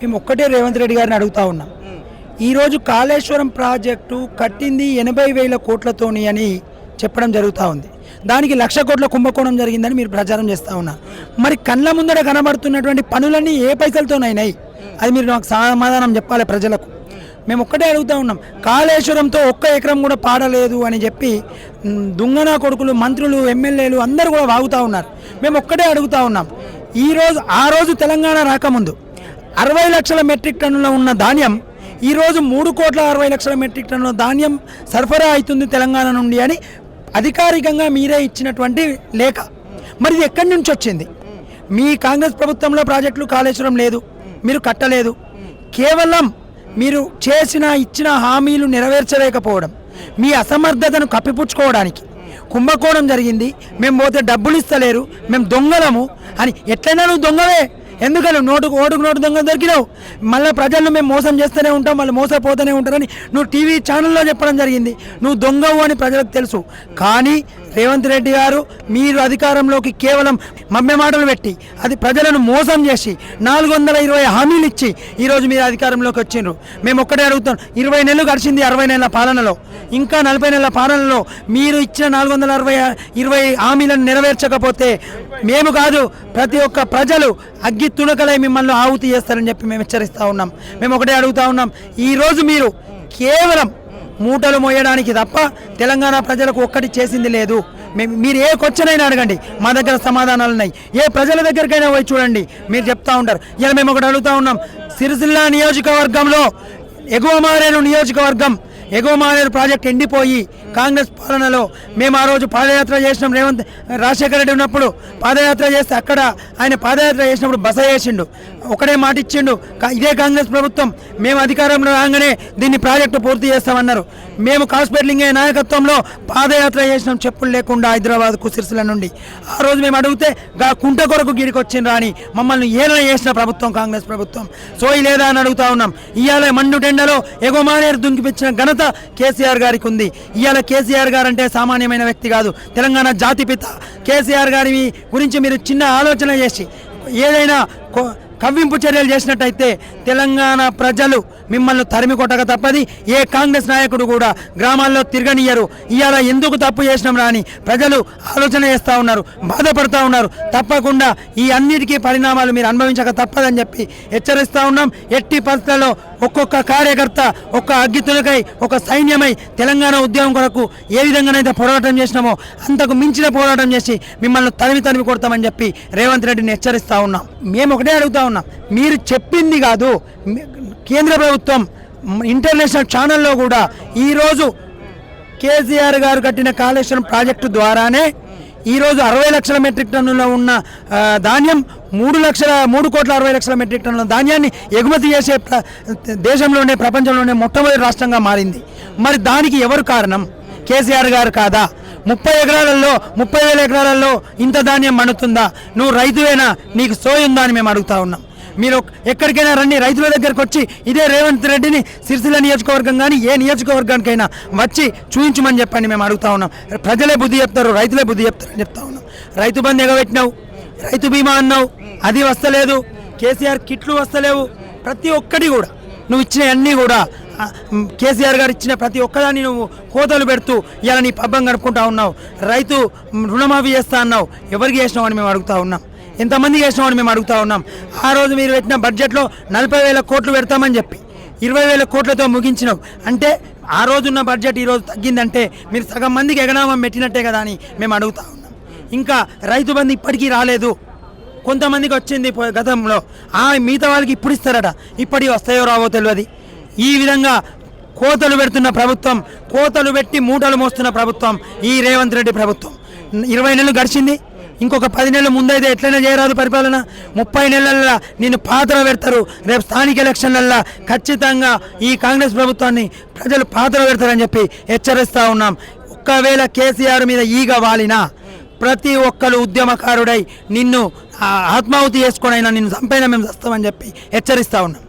మేము ఒక్కటే రేవంత్ రెడ్డి గారిని అడుగుతా ఉన్నాం. ఈరోజు కాళేశ్వరం ప్రాజెక్టు కట్టింది ఎనభై వేల కోట్లతోని అని చెప్పడం జరుగుతూ ఉంది. దానికి లక్ష కోట్ల కుంభకోణం జరిగిందని మీరు ప్రచారం చేస్తూ ఉన్నారు మరి కళ్ళ ముందర కనబడుతున్నటువంటి పనులన్నీ ఏ పైసలతోనైనాయి? అది మీరు నాకు సమాధానం చెప్పాలి ప్రజలకు. మేము ఒక్కటే అడుగుతా ఉన్నాం. కాళేశ్వరంతో ఒక్క ఎకరం కూడా పాడలేదు అని చెప్పి దుంగనా దుంగన కొడుకులు మంత్రులు ఎమ్మెల్యేలు అందరూ కూడా వాగుతూ ఉన్నారు. మేము ఒక్కటే అడుగుతా ఉన్నాం. ఈరోజు ఆ రోజు తెలంగాణ రాకముందు అరవై లక్షల మెట్రిక్ టన్నుల ఉన్న ధాన్యం ఈరోజు మూడు కోట్ల అరవై లక్షల మెట్రిక్ టన్నుల ధాన్యం సరఫరా అవుతుంది తెలంగాణ నుండి అని అధికారికంగా మీరే ఇచ్చినటువంటి లేఖ. మరి ఇది ఎక్కడి నుంచి వచ్చింది? మీ కాంగ్రెస్ ప్రభుత్వంలో ప్రాజెక్టులు కాళేశ్వరం లేదు మీరు కట్టలేదు. కేవలం మీరు చేసిన ఇచ్చిన హామీలు నెరవేర్చలేకపోవడం మీ అసమర్థతను కప్పిపుచ్చుకోవడానికి కుంభకోణం జరిగింది. మేము పోతే డబ్బులు ఇస్తలేరు మేము దొంగలము అని. ఎట్లయినా నువ్వు దొంగవే. ఎందుకని నోటుకు ఓటుకు నోటు దొంగ దొరికినావు? మళ్ళీ ప్రజలను మేము మోసం చేస్తూనే ఉంటాం మళ్ళీ మోసపోతూనే ఉంటారని నువ్వు టీవీ ఛానల్లో చెప్పడం జరిగింది. నువ్వు దొంగవు అని ప్రజలకు తెలుసు. కానీ రేవంత్ రెడ్డి గారు మీరు అధికారంలోకి కేవలం మమ్మె మాటలు పెట్టి అది ప్రజలను మోసం చేసి నాలుగు వందల ఇరవై హామీలు ఇచ్చి ఈరోజు మీరు అధికారంలోకి వచ్చిండ్రు. మేము ఒక్కటే అడుగుతాం ఇరవై నెలలు గడిచింది అరవై నెలల పాలనలో. ఇంకా నలభై నెలల పాలనలో మీరు ఇచ్చిన నాలుగు వందల అరవై ఇరవై హామీలను నెరవేర్చకపోతే మేము కాదు ప్రతి ఒక్క ప్రజలు అగ్గి తుణకలై మిమ్మల్ని ఆహుతి చేస్తారని చెప్పి మేము హెచ్చరిస్తూ ఉన్నాం. మేము ఒకటే అడుగుతా ఉన్నాం ఈరోజు మీరు కేవలం మూటలు మోయడానికి తప్ప తెలంగాణ ప్రజలకు ఒక్కటి చేసింది లేదు. మీరు ఏ క్వశ్చన్ అడగండి మా దగ్గర సమాధానాలు ఉన్నాయి. ఏ ప్రజల దగ్గరికైనా పోయి చూడండి మీరు చెప్తా ఉంటారు. ఇలా మేము ఒకటి అడుగుతా ఉన్నాం సిరిసిల్ల నియోజకవర్గంలో ఎగువ మారేను నియోజకవర్గం ఎగువ మానేరు ప్రాజెక్ట్ ఎండిపోయి కాంగ్రెస్ పాలనలో మేము ఆ రోజు పాదయాత్ర చేసినాం. రేవంత్ రాజశేఖర రెడ్డి ఉన్నప్పుడు పాదయాత్ర చేస్తే అక్కడ ఆయన పాదయాత్ర చేసినప్పుడు బస చేసిండు. ఒకడే మాట ఇచ్చిండు ఇదే కాంగ్రెస్ ప్రభుత్వం మేము అధికారంలో రాగానే దీన్ని ప్రాజెక్టు పూర్తి చేస్తామన్నారు. మేము కాస్పెట్లింగే నాయకత్వంలో పాదయాత్ర చేసినాం. చెప్పులు లేకుండా హైదరాబాద్కు సిరిసిల నుండి. ఆ రోజు మేము అడిగితే కుంట కొరకు గిరికి వచ్చిండ్రా అని మమ్మల్ని ఏలన చేసిన ప్రభుత్వం కాంగ్రెస్ ప్రభుత్వం. సోయి లేదా అని అడుగుతా ఉన్నాం. ఇవాళ మండు టెండలో ఎగుమానేరు దుంకిపించిన ఘనత కేసీఆర్ గారికి ఉంది. ఇవాళ కేసీఆర్ గారు అంటే సామాన్యమైన వ్యక్తి కాదు. తెలంగాణ జాతిపిత కేసీఆర్ గారి గురించి మీరు చిన్న ఆలోచన చేసి ఏదైనా కవ్వింపు చర్యలు చేసినట్టయితే తెలంగాణ ప్రజలు మిమ్మల్ని తరిమి కొట్టక తప్పది. ఏ కాంగ్రెస్ నాయకుడు కూడా గ్రామాల్లో తిరగనియరు. ఇవాళ ఎందుకు తప్పు చేసినాం రాని ప్రజలు ఆలోచన చేస్తూ ఉన్నారు బాధపడుతూ ఉన్నారు. తప్పకుండా ఈ అన్నిటికీ పరిణామాలు మీరు అనుభవించక తప్పదని చెప్పి హెచ్చరిస్తూ ఉన్నాం. ఎట్టి పరిస్థితుల్లో ఒక్కొక్క కార్యకర్త ఒక్క అగ్గితులకై ఒక సైన్యమై తెలంగాణ ఉద్యమం కొరకు ఏ విధంగానైతే పోరాటం చేసినామో అంతకు మించిన పోరాటం చేసి మిమ్మల్ని తరిమి తరిమి కొడతామని చెప్పి రేవంత్ రెడ్డిని హెచ్చరిస్తా ఉన్నాం. మేము ఒకటే అడుగుతా ఉన్నాం. మీరు చెప్పింది కాదు. కేంద్ర ప్రభుత్వం ఇంటర్నేషనల్ ఛానల్లో కూడా ఈరోజు కేసీఆర్ గారు కట్టిన కాళేశ్వరం ప్రాజెక్టు ద్వారానే ఈరోజు అరవై లక్షల మెట్రిక్ టన్నుల ఉన్న ధాన్యం మూడు లక్షల మూడు కోట్ల అరవై లక్షల మెట్రిక్ టన్నుల ధాన్యాన్ని ఎగుమతి చేసే దేశంలోనే ప్రపంచంలోనే మొట్టమొదటి రాష్ట్రంగా మారింది. మరి దానికి ఎవరు కారణం? కేసీఆర్ గారు కాదా? ముప్పై ఎకరాలలో ముప్పై వేల ఎకరాలలో ఇంత ధాన్యం మణుతుందా నువ్వు రైతువేనా? నీకు సోయుందా అని మేము అడుగుతా ఉన్నాం. మీరు ఎక్కడికైనా రండి. రైతుల దగ్గరకు వచ్చి ఇదే రేవంత్ రెడ్డిని సిరిసిల్ల నియోజకవర్గం కానీ ఏ నియోజకవర్గానికైనా వచ్చి చూపించమని చెప్పండి మేము అడుగుతా ఉన్నాం. ప్రజలే బుద్ధి చెప్తారు రైతులే బుద్ధి చెప్తారని చెప్తా ఉన్నాం. రైతు బంద్ ఎగబెట్టినావు రైతు బీమా అన్నావు అది వస్తలేదు కేసీఆర్ కిట్లు వస్తలేవు ప్రతి ఒక్కటి కూడా నువ్వు ఇచ్చిన అన్నీ కూడా కేసీఆర్ గారు ఇచ్చిన ప్రతి ఒక్కదాన్ని నువ్వు కోతలు పెడుతూ ఇలా నీ పబ్బం గడుపుకుంటా ఉన్నావు. రైతు రుణమాఫీ చేస్తా అన్నావు ఎవరికి చేసినావు అని మేము అడుగుతా ఉన్నాం. ఎంతమంది చేసినావు అని మేము అడుగుతా ఉన్నాం. ఆ రోజు మీరు పెట్టిన బడ్జెట్లో నలభై వేల కోట్లు పెడతామని చెప్పి ఇరవై వేల కోట్లతో ముగించినావు. అంటే ఆ రోజున్న బడ్జెట్ ఈరోజు తగ్గిందంటే మీరు సగం మందికి ఎగనామం పెట్టినట్టే కదా అని మేము అడుగుతా ఉన్నాం. ఇంకా రైతు బంధు ఇప్పటికీ రాలేదు. కొంతమందికి వచ్చింది గతంలో. ఆ మిగతా వాళ్ళకి ఇప్పుడు ఇస్తారట. ఇప్పటికి వస్తాయో రావో తెలియదు. ఈ విధంగా కోతలు పెడుతున్న ప్రభుత్వం కోతలు పెట్టి మూటలు మోస్తున్న ప్రభుత్వం ఈ రేవంత్ రెడ్డి ప్రభుత్వం. ఇరవై నెలలు గడిచింది. ఇంకొక పది నెలల ముందైతే ఎట్లయినా చేయరాదు పరిపాలన ముప్పై నెలల్లో నిన్ను పాత్ర పెడతారు. రేపు స్థానిక ఎలక్షన్లల్లో ఖచ్చితంగా ఈ కాంగ్రెస్ ప్రభుత్వాన్ని ప్రజలు పాత్ర పెడతారని చెప్పి హెచ్చరిస్తూ ఉన్నాం. ఒక్కవేళ కేసీఆర్ మీద ఈగ వాలినా ప్రతి ఒక్కరు ఉద్యమకారుడై నిన్ను ఆత్మాహుతి చేసుకునైనా నిన్ను చంపైనా మేము చస్తామని చెప్పి హెచ్చరిస్తూ ఉన్నాం.